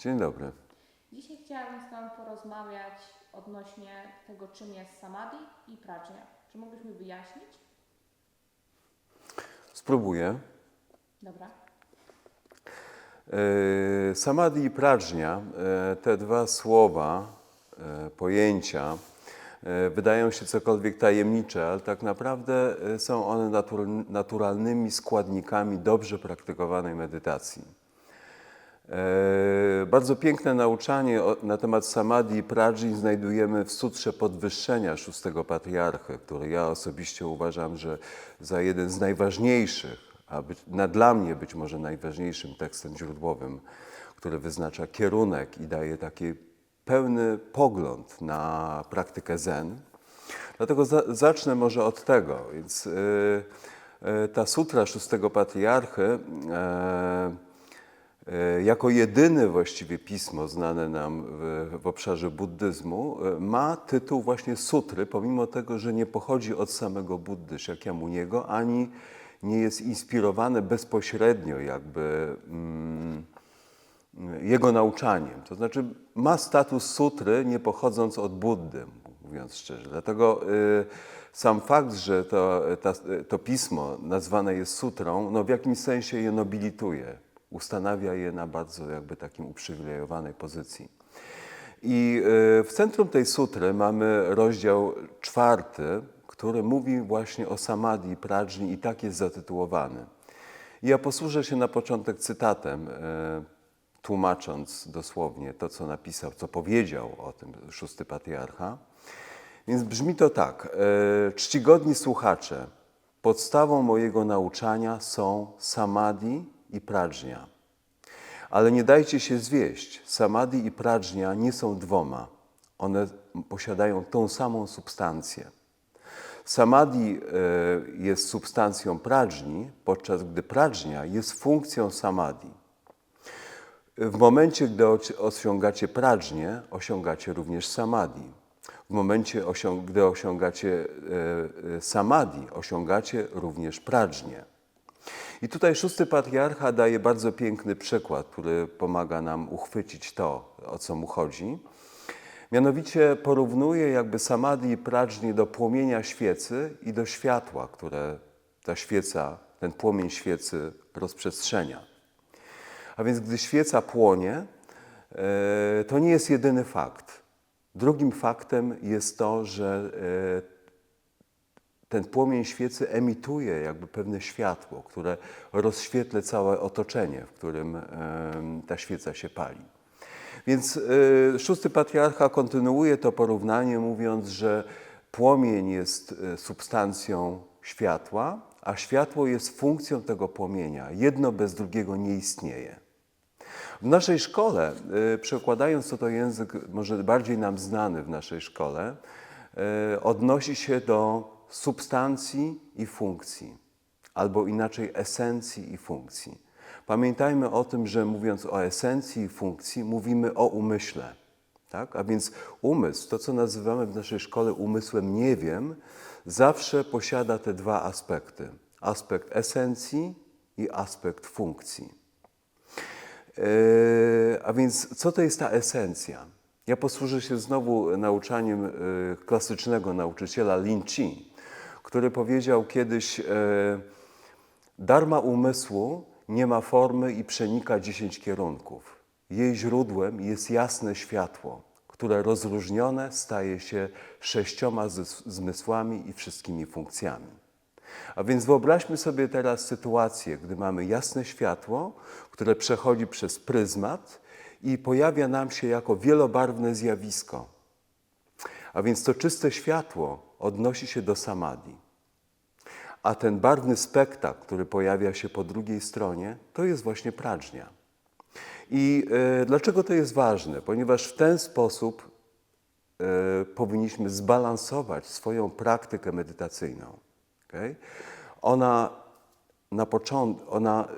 Dzień dobry. Dzisiaj chciałabym z Tobą porozmawiać odnośnie tego, czym jest samadhi i prajna. Czy mógłbyś mi wyjaśnić? Spróbuję. Dobra. E, Samadhi i prajna, e, te dwa słowa, e, pojęcia, wydają się cokolwiek tajemnicze, ale tak naprawdę są one natur- naturalnymi składnikami dobrze praktykowanej medytacji. E, Bardzo piękne nauczanie na temat samadhi i prajny znajdujemy w Sutrze Podwyższenia szóstego patriarchy, który ja osobiście uważam, że za jeden z najważniejszych, a być, na, dla mnie być może najważniejszym tekstem źródłowym, który wyznacza kierunek i daje taki pełny pogląd na praktykę zen. Dlatego za, zacznę może od tego. Więc y, y, ta sutra szóstego patriarchy e, jako jedyne właściwie pismo znane nam w, w obszarze buddyzmu e, ma tytuł właśnie sutry, pomimo tego, że nie pochodzi od samego Buddy Shakyamuniego, ani nie jest inspirowane bezpośrednio jakby mm, jego nauczaniem. To znaczy ma status sutry, nie pochodząc od Buddy, mówiąc szczerze. Dlatego y, sam fakt, że to, ta, to pismo nazwane jest sutrą, no w jakimś sensie je nobilituje, ustanawia je na bardzo jakby takim uprzywilejowanej pozycji. I y, w centrum tej sutry mamy rozdział czwarty, który mówi właśnie o samadhi prajni i tak jest zatytułowany. Ja posłużę się na początek cytatem, y, tłumacząc dosłownie to, co napisał, co powiedział o tym szósty patriarcha. Więc brzmi to tak. E, czcigodni słuchacze, podstawą mojego nauczania są samadhi i prajna. Ale nie dajcie się zwieść. Samadhi i prajna nie są dwoma. One posiadają tą samą substancję. Samadhi e, jest substancją prajni, podczas gdy prajna jest funkcją samadhi. W momencie, gdy osiągacie prajnię, osiągacie również samadhi. W momencie, gdy osiągacie e, e, samadhi, osiągacie również prajnię. I tutaj szósty patriarcha daje bardzo piękny przykład, który pomaga nam uchwycić to, o co mu chodzi. Mianowicie porównuje jakby samadhi i do płomienia świecy i do światła, które ta świeca, ten płomień świecy rozprzestrzenia. A więc gdy świeca płonie, e, to nie jest jedyny fakt. Drugim faktem jest to, że e, ten płomień świecy emituje jakby pewne światło, które rozświetla całe otoczenie, w którym ta świeca się pali. Więc e, szósty patriarcha kontynuuje to porównanie, mówiąc, że płomień jest e, substancją światła, a światło jest funkcją tego płomienia. Jedno bez drugiego nie istnieje. W naszej szkole, y, przekładając to to język może bardziej nam znany w naszej szkole, y, odnosi się do substancji i funkcji, albo inaczej esencji i funkcji. Pamiętajmy o tym, że mówiąc o esencji i funkcji, mówimy o umyśle. Tak? A więc umysł, to co nazywamy w naszej szkole umysłem nie wiem, zawsze posiada te dwa aspekty. Aspekt esencji i aspekt funkcji. E, A więc co to jest ta esencja? Ja posłużę się znowu nauczaniem e, klasycznego nauczyciela Lin Chi, który powiedział kiedyś: e, Dharma umysłu nie ma formy i przenika dziesięć kierunków. Jej źródłem jest jasne światło, które rozróżnione staje się sześcioma zmysłami i wszystkimi funkcjami. A więc wyobraźmy sobie teraz sytuację, gdy mamy jasne światło, które przechodzi przez pryzmat i pojawia nam się jako wielobarwne zjawisko. A więc to czyste światło odnosi się do samadhi. A ten barwny spektakl, który pojawia się po drugiej stronie, to jest właśnie prajna. I e, dlaczego to jest ważne? Ponieważ w ten sposób e, powinniśmy zbalansować swoją praktykę medytacyjną. Okay? Ona na początku, ona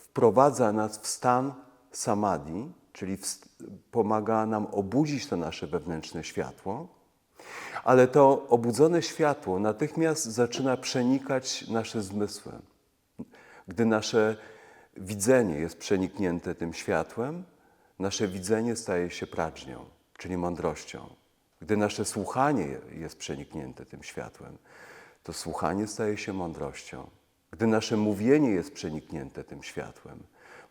wprowadza nas w stan samadhi, czyli w, pomaga nam obudzić to nasze wewnętrzne światło, ale to obudzone światło natychmiast zaczyna przenikać nasze zmysły. Gdy nasze widzenie jest przeniknięte tym światłem, nasze widzenie staje się pracznią, czyli mądrością. Gdy nasze słuchanie jest przeniknięte tym światłem, to słuchanie staje się mądrością. Gdy nasze mówienie jest przeniknięte tym światłem,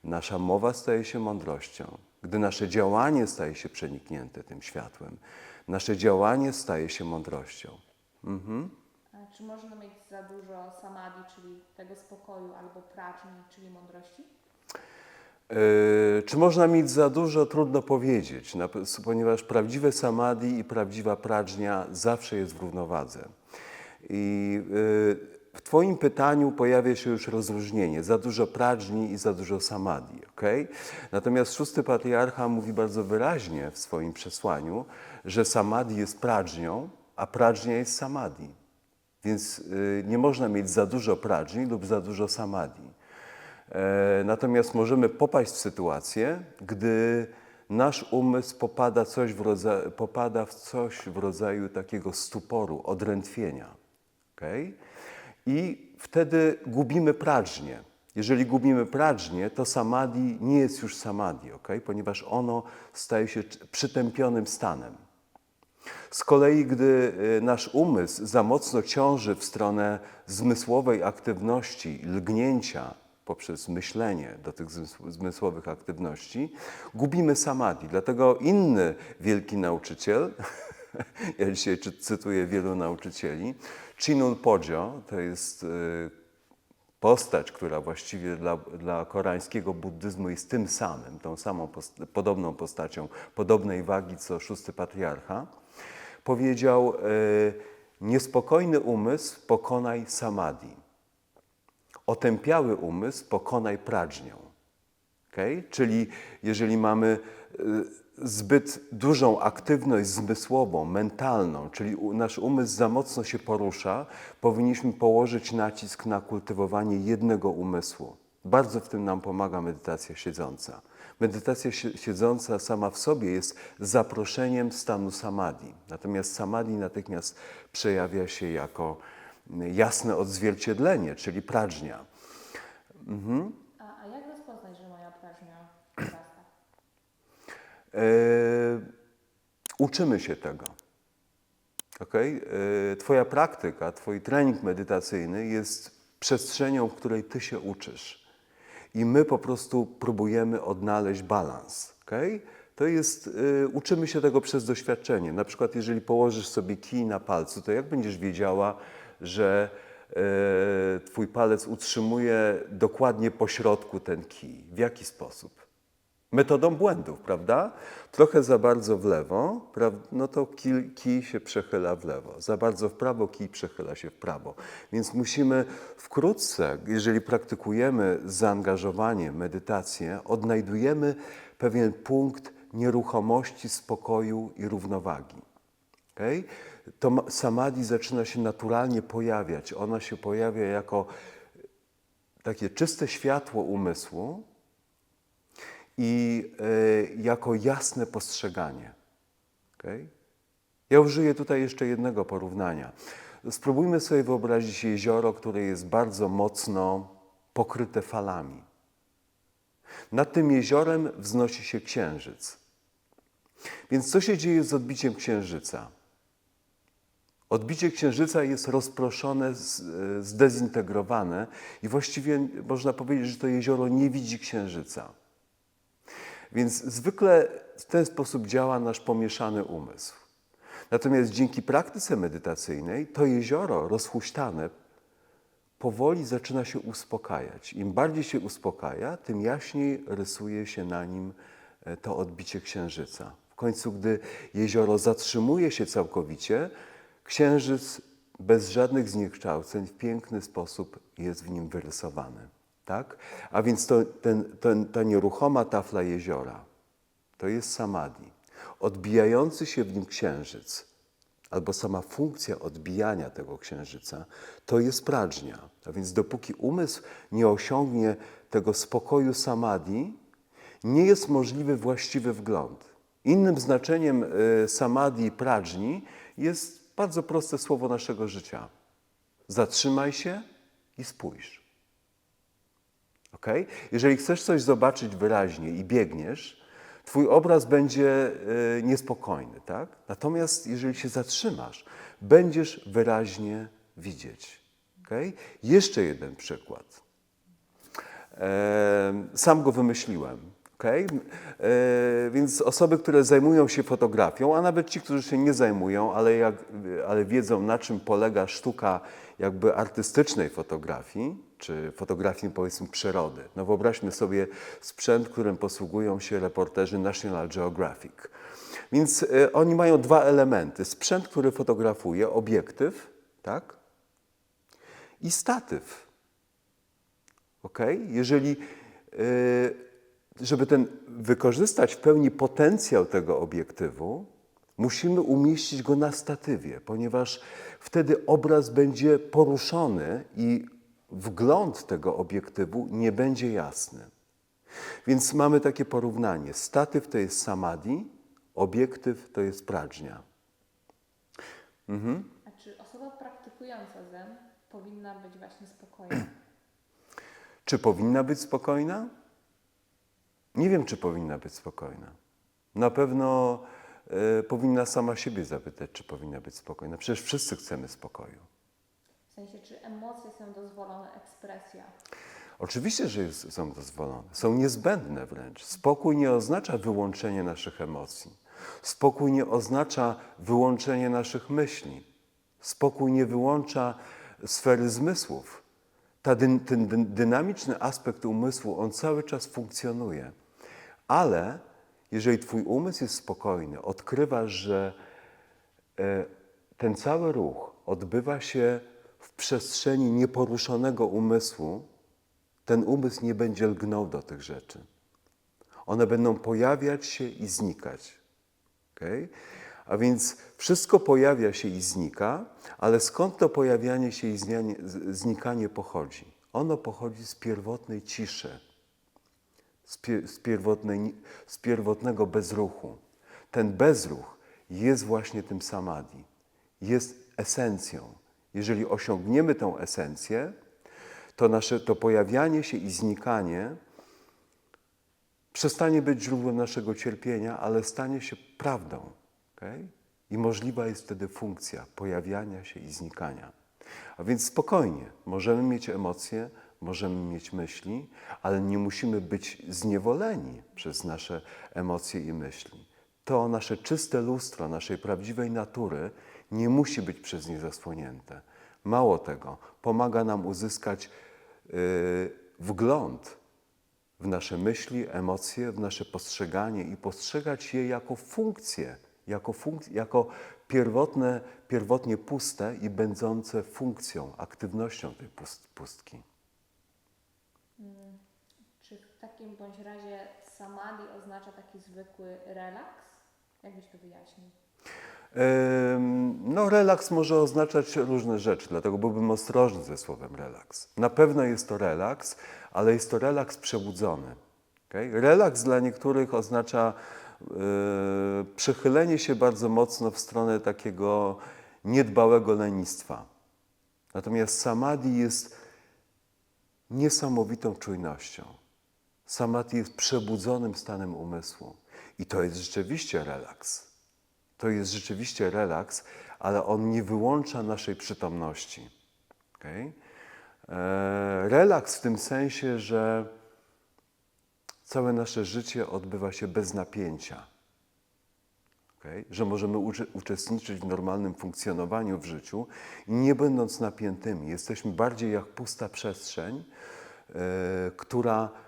nasza mowa staje się mądrością. Gdy nasze działanie staje się przeniknięte tym światłem, nasze działanie staje się mądrością. A czy można mieć za dużo samadhi, czyli tego spokoju, albo praczni, czyli mądrości? Yy, Czy można mieć za dużo? Trudno powiedzieć, na- ponieważ prawdziwe samadhi i prawdziwa prażnia zawsze jest w równowadze. I yy, w Twoim pytaniu pojawia się już rozróżnienie, za dużo prażni i za dużo samadhi, ok? Natomiast szósty patriarcha mówi bardzo wyraźnie w swoim przesłaniu, że samadhi jest prażnią, a prażnia jest samadhi. Więc y, nie można mieć za dużo prażni lub za dużo samadhi. E, Natomiast możemy popaść w sytuację, gdy nasz umysł popada, coś w popada w coś w rodzaju takiego stuporu, odrętwienia. okej? I wtedy gubimy prażnię. Jeżeli gubimy prażnię, to samadhi nie jest już samadhi, okej? ponieważ ono staje się przytępionym stanem. Z kolei, gdy y, nasz umysł za mocno ciąży w stronę zmysłowej aktywności, lgnięcia poprzez myślenie do tych zmysł- zmysłowych aktywności, gubimy samadhi. Dlatego inny wielki nauczyciel, ja dzisiaj cy- cytuję wielu nauczycieli, Chinul Pojo, to jest y, postać, która właściwie dla, dla koreańskiego buddyzmu jest tym samym, tą samą podobną postacią, podobnej wagi co szósty patriarcha, powiedział: e, Niespokojny umysł pokonaj samadhi. Otępiały umysł pokonaj prażnią. Okay? Czyli jeżeli mamy e, zbyt dużą aktywność zmysłową, mentalną, czyli nasz umysł za mocno się porusza, powinniśmy położyć nacisk na kultywowanie jednego umysłu. Bardzo w tym nam pomaga medytacja siedząca. Medytacja si- siedząca sama w sobie jest zaproszeniem stanu samadhi. Natomiast samadhi natychmiast przejawia się jako mm, jasne odzwierciedlenie, czyli prażnia. A, a jak rozpoznać, że moja prażnia wzrasta? E, uczymy się tego. Okay? E, twoja praktyka, Twój trening medytacyjny jest przestrzenią, w której Ty się uczysz. I my po prostu próbujemy odnaleźć balans. Okay? To jest, e, uczymy się tego przez doświadczenie. Na przykład, jeżeli położysz sobie kij na palcu, to jak będziesz wiedziała, że e, Twój palec utrzymuje dokładnie po środku ten kij? W jaki sposób? Metodą błędów, prawda? Trochę za bardzo w lewo, no to kij, się przechyla w lewo. Za bardzo w prawo, kij przechyla się w prawo. Więc musimy wkrótce, jeżeli praktykujemy zaangażowanie, medytację, odnajdujemy pewien punkt nieruchomości, spokoju i równowagi. Okay? To ma- samadhi zaczyna się naturalnie pojawiać. Ona się pojawia jako takie czyste światło umysłu, i e, jako jasne postrzeganie. Okay? Ja użyję tutaj jeszcze jednego porównania. Spróbujmy sobie wyobrazić jezioro, które jest bardzo mocno pokryte falami. Nad tym jeziorem wznosi się księżyc. Więc co się dzieje z odbiciem księżyca? Odbicie księżyca jest rozproszone, e, zdezintegrowane i właściwie można powiedzieć, że to jezioro nie widzi księżyca. Więc zwykle w ten sposób działa nasz pomieszany umysł. Natomiast dzięki praktyce medytacyjnej to jezioro rozhuśtane powoli zaczyna się uspokajać. Im bardziej się uspokaja, tym jaśniej rysuje się na nim e, to odbicie księżyca. W końcu, gdy jezioro zatrzymuje się całkowicie, księżyc bez żadnych zniekształceń w piękny sposób jest w nim wyrysowany. Tak? A więc to, ten, ten, ta nieruchoma tafla jeziora to jest samadhi. Odbijający się w nim księżyc, albo sama funkcja odbijania tego księżyca, to jest prażnia. A więc dopóki umysł nie osiągnie tego spokoju samadhi, nie jest możliwy właściwy wgląd. Innym znaczeniem y, samadhi i prażni jest bardzo proste słowo naszego życia. Zatrzymaj się i spójrz. Ok? Jeżeli chcesz coś zobaczyć wyraźnie i biegniesz, Twój obraz będzie y, niespokojny, tak? Natomiast jeżeli się zatrzymasz, będziesz wyraźnie widzieć. Okay? Jeszcze jeden przykład. E, Sam go wymyśliłem. Okay? E, Więc osoby, które zajmują się fotografią, a nawet ci, którzy się nie zajmują, ale, jak, ale wiedzą, na czym polega sztuka jakby artystycznej fotografii, czy fotografii powiedzmy przyrody. No wyobraźmy sobie sprzęt, którym posługują się reporterzy National Geographic. Więc e, oni mają dwa elementy. Sprzęt, który fotografuje, obiektyw, tak? I statyw. Ok? Jeżeli, y, żeby ten, wykorzystać w pełni potencjał tego obiektywu, musimy umieścić go na statywie, ponieważ wtedy obraz będzie poruszony i wgląd tego obiektywu nie będzie jasny. Więc mamy takie porównanie. Statyw to jest samadhi, obiektyw to jest prażnia. A czy osoba praktykująca zen powinna być właśnie spokojna? Czy powinna być spokojna? Nie wiem, czy powinna być spokojna. Na pewno powinna sama siebie zapytać, czy powinna być spokojna. Przecież wszyscy chcemy spokoju. W sensie, czy emocje są dozwolone, ekspresja? Oczywiście, że są dozwolone, są niezbędne wręcz. Spokój nie oznacza wyłączenie naszych emocji. Spokój nie oznacza wyłączenie naszych myśli. Spokój nie wyłącza sfery zmysłów. Ta dy, ten dy, dynamiczny aspekt umysłu, on cały czas funkcjonuje. Ale jeżeli Twój umysł jest spokojny, odkrywasz, że e, ten cały ruch odbywa się w przestrzeni nieporuszonego umysłu, ten umysł nie będzie lgnął do tych rzeczy. One będą pojawiać się i znikać. Okay? A więc wszystko pojawia się i znika, ale skąd to pojawianie się i znikanie pochodzi? Ono pochodzi z pierwotnej ciszy, z, pie, z, pierwotnej, z pierwotnego bezruchu. Ten bezruch jest właśnie tym samadhi, jest esencją. Jeżeli osiągniemy tą esencję, to nasze to pojawianie się i znikanie przestanie być źródłem naszego cierpienia, ale stanie się prawdą. okej? I możliwa jest wtedy funkcja pojawiania się i znikania. A więc spokojnie, możemy mieć emocje, możemy mieć myśli, ale nie musimy być zniewoleni przez nasze emocje i myśli. To nasze czyste lustro naszej prawdziwej natury nie musi być przez nie zasłonięte. Mało tego, pomaga nam uzyskać yy, wgląd w nasze myśli, emocje, w nasze postrzeganie i postrzegać je jako funkcje, jako, funk- jako pierwotne, pierwotnie puste i będące funkcją, aktywnością tej pust- pustki. W takim bądź razie samadhi oznacza taki zwykły relaks? Jak byś to wyjaśnił? No, relaks może oznaczać różne rzeczy, dlatego byłbym ostrożny ze słowem relaks. Na pewno jest to relaks, ale jest to relaks przebudzony. Okay? Relaks dla niektórych oznacza yy, przechylenie się bardzo mocno w stronę takiego niedbałego lenistwa. Natomiast samadhi jest niesamowitą czujnością. Samadhi jest przebudzonym stanem umysłu. I to jest rzeczywiście relaks. To jest rzeczywiście relaks, ale on nie wyłącza naszej przytomności. Okay? E, relaks w tym sensie, że całe nasze życie odbywa się bez napięcia. Okay? Że możemy uczestniczyć w normalnym funkcjonowaniu w życiu nie będąc napiętymi. Jesteśmy bardziej jak pusta przestrzeń, e, która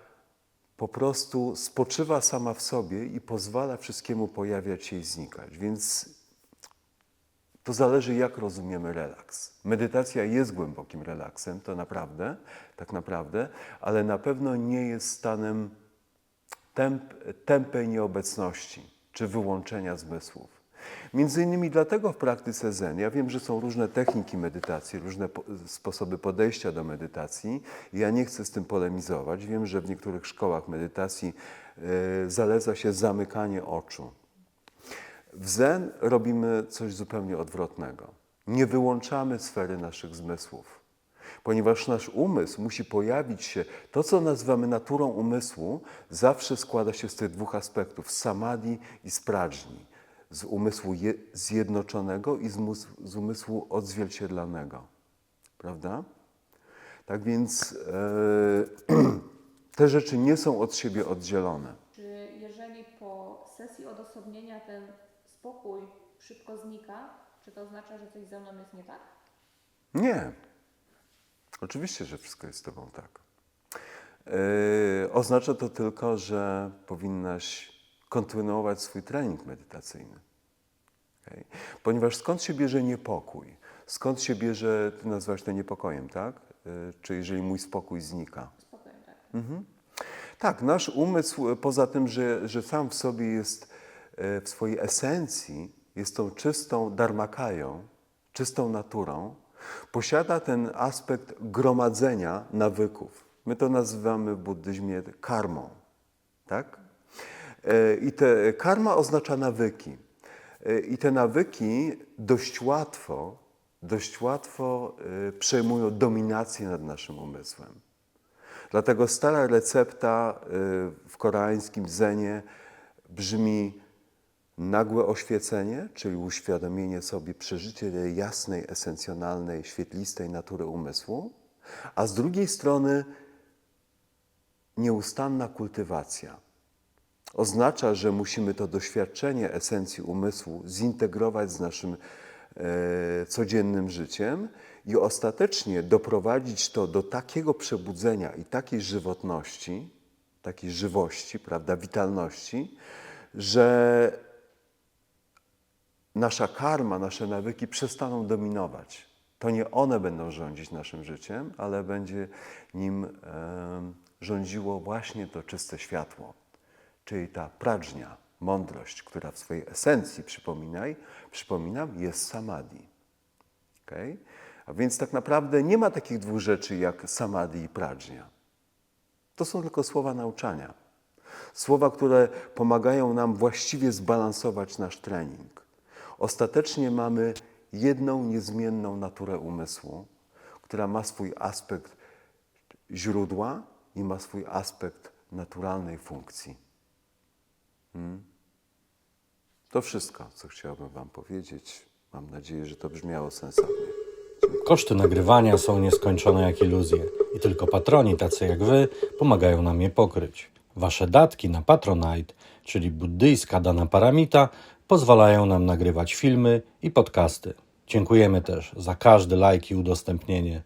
po prostu spoczywa sama w sobie i pozwala wszystkiemu pojawiać się i znikać. Więc to zależy, jak rozumiemy relaks. Medytacja jest głębokim relaksem, to naprawdę, tak naprawdę, ale na pewno nie jest stanem temp, tępej nieobecności czy wyłączenia zmysłów. Między innymi dlatego w praktyce Zen, ja wiem, że są różne techniki medytacji, różne po, sposoby podejścia do medytacji ja nie chcę z tym polemizować. Wiem, że w niektórych szkołach medytacji e, zaleca się zamykanie oczu. W Zen robimy coś zupełnie odwrotnego. Nie wyłączamy sfery naszych zmysłów. Ponieważ nasz umysł musi pojawić się, to co nazywamy naturą umysłu, zawsze składa się z tych dwóch aspektów, samadhi i z pradżni. Z umysłu je, zjednoczonego i z, z umysłu odzwierciedlanego. Prawda? Tak więc e, te rzeczy nie są od siebie oddzielone. Czy jeżeli po sesji odosobnienia ten spokój szybko znika, czy to oznacza, że coś ze mną jest nie tak? Nie. Oczywiście, że wszystko jest z Tobą tak. Yy, oznacza to tylko, że powinnaś kontynuować swój trening medytacyjny. Okej? Ponieważ skąd się bierze niepokój? Skąd się bierze, Ty nazwałaś to niepokojem, tak? Yy, czy jeżeli mój spokój znika? Spokojnie, tak. Tak, nasz umysł, e, poza tym, że, że sam w sobie jest e, w swojej esencji, jest tą czystą darmakają, czystą naturą, posiada ten aspekt gromadzenia nawyków. My to nazywamy w buddyzmie karmą. Tak? E, I te karma oznacza nawyki. E, I te nawyki dość łatwo, dość łatwo e, przejmują dominację nad naszym umysłem. Dlatego stara recepta w koreańskim zenie brzmi nagłe oświecenie, czyli uświadomienie sobie, przeżycie tej jasnej, esencjonalnej, świetlistej natury umysłu, a z drugiej strony nieustanna kultywacja. Oznacza, że musimy to doświadczenie esencji umysłu zintegrować z naszym e, codziennym życiem i ostatecznie doprowadzić to do takiego przebudzenia i takiej żywotności, takiej żywości, prawda, witalności, że nasza karma, nasze nawyki przestaną dominować. To nie one będą rządzić naszym życiem, ale będzie nim em, rządziło właśnie to czyste światło, czyli ta pradżnia, mądrość, która w swojej esencji, przypominaj, przypominam, jest samadhi. Okay? A więc tak naprawdę nie ma takich dwóch rzeczy jak samadhi i pradżnia. To są tylko słowa nauczania. Słowa, które pomagają nam właściwie zbalansować nasz trening. Ostatecznie mamy jedną niezmienną naturę umysłu, która ma swój aspekt źródła i ma swój aspekt naturalnej funkcji. Hmm? To wszystko, co chciałbym Wam powiedzieć. Mam nadzieję, że to brzmiało sensownie. Koszty nagrywania są nieskończone jak iluzje i tylko patroni tacy jak wy pomagają nam je pokryć. Wasze datki na Patronite, czyli buddyjska dana paramita, pozwalają nam nagrywać filmy i podcasty. Dziękujemy też za każdy like i udostępnienie.